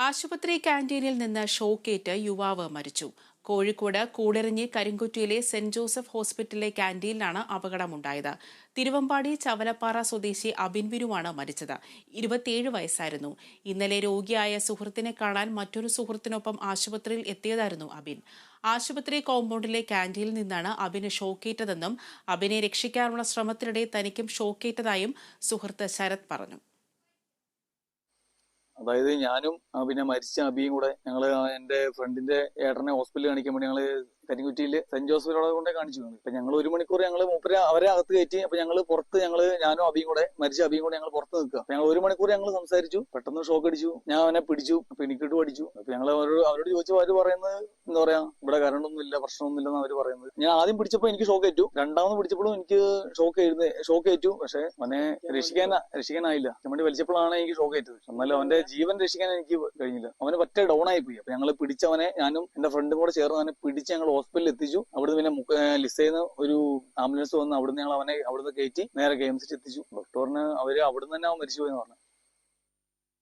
ആശുപത്രി ക്യാന്റീനിൽ നിന്ന് ഷോക്കേറ്റ് യുവാവ് മരിച്ചു. കോഴിക്കോട് കൂടരഞ്ഞി കരിങ്കുറ്റിയിലെ സെന്റ് ജോസഫ് ഹോസ്പിറ്റലിലെ ക്യാന്റീനിലാണ് അപകടമുണ്ടായത്. തിരുവമ്പാടി ചവലപ്പാറ സ്വദേശി അബിൻ ബിരുവാണ് മരിച്ചത്. ഇരുപത്തിയേഴ് വയസ്സായിരുന്നു. ഇന്നലെ രോഗിയായ സുഹൃത്തിനെ കാണാൻ മറ്റൊരു സുഹൃത്തിനൊപ്പം ആശുപത്രിയിൽ എത്തിയതായിരുന്നു അബിൻ. ആശുപത്രി കോമ്പൗണ്ടിലെ ക്യാന്റീനിൽ നിന്നാണ് അബിന് ഷോക്കേറ്റതെന്നും അബിനെ രക്ഷിക്കാനുള്ള ശ്രമത്തിനിടെ തനിക്കും ഷോക്കേറ്റതായും സുഹൃത്ത് ശരത് പറഞ്ഞു. അതായത് ഞാനും പിന്നെ മരിച്ച അബിയും കൂടെ ഞങ്ങൾ എന്റെ എന്റെ ഫ്രണ്ടിന്റെ ഏട്ടനെ ഹോസ്പിറ്റലിൽ കാണിക്കാൻ വേണ്ടി ഞങ്ങൾ കരിങ്കുറ്റിയിൽ സെന്റ് ജോസഫിനോടെ കൊണ്ടേ കാണിച്ചു ഇപ്പൊ ഞങ്ങൾ ഒരു മണിക്കൂർ ഞങ്ങൾ മൂപ്പര് അവരെ അകത്ത് കയറ്റി അപ്പൊ ഞങ്ങൾ പുറത്ത് ഞങ്ങൾ ഞാനും അബിയും കൂടെ മരിച്ച അബിയും കൂടെ ഞങ്ങൾ പുറത്ത് നിൽക്കുക. ഞങ്ങൾ ഒരു മണിക്കൂർ ഞങ്ങൾ സംസാരിച്ചു. പെട്ടെന്ന് ഷോക്ക് അടിച്ചു. ഞാൻ അവനെ പിടിച്ചു. അപ്പൊ എനിക്കിട്ട് പഠിച്ചു. അപ്പൊ ഞങ്ങൾ അവരോട് അവരോട് ചോദിച്ചു അവർ പറയുന്നത് എന്താ പറയാ ഇവിടെ കറണ്ട് ഒന്നും ഇല്ല പ്രശ്നമൊന്നും ഇല്ലെന്ന് അവർ പറയുന്നത്. ഞാൻ ആദ്യം പിടിച്ചപ്പോൾ എനിക്ക് ഷോക്ക് ഏറ്റു. രണ്ടാമത് പിടിച്ചപ്പോഴും എനിക്ക് ഷോക്ക് എഴുതി ഷോക്ക് ഏറ്റു. പക്ഷെ അവനെ രക്ഷിക്കാൻ രക്ഷിക്കാനായില്ല. ചമ്മണ്ടി വലിച്ചപ്പോഴാണ് എനിക്ക് ഷോക്ക് ഏറ്റത്. എന്നാലും അവന്റെ ജീവൻ രക്ഷിക്കാൻ എനിക്ക് കഴിഞ്ഞില്ല. അവന് പറ്റ ഡൗൺ ആയി പോയി അപ്പൊ ഞങ്ങൾ പിടിച്ചവനെ ഞാനും എന്റെ ഫ്രണ്ടും കൂടെ ചേർന്ന് അവനെ പിടിച്ച് ഞങ്ങൾ ഹോസ്പിറ്റലിൽ എത്തിച്ചു. അവിടുന്ന് പിന്നെ ചെയ്യുന്ന ഒരു ആംബുലൻസ് വന്ന് അവിടുന്ന് ഞങ്ങൾ അവനെ അവിടുന്ന് കയറ്റി നേരെ കെ എം സി എത്തിച്ചു. ഡോക്ടറിന് അവർ അവിടുന്ന് തന്നെ അവൻ മരിച്ചു പോയെന്ന് പറഞ്ഞു.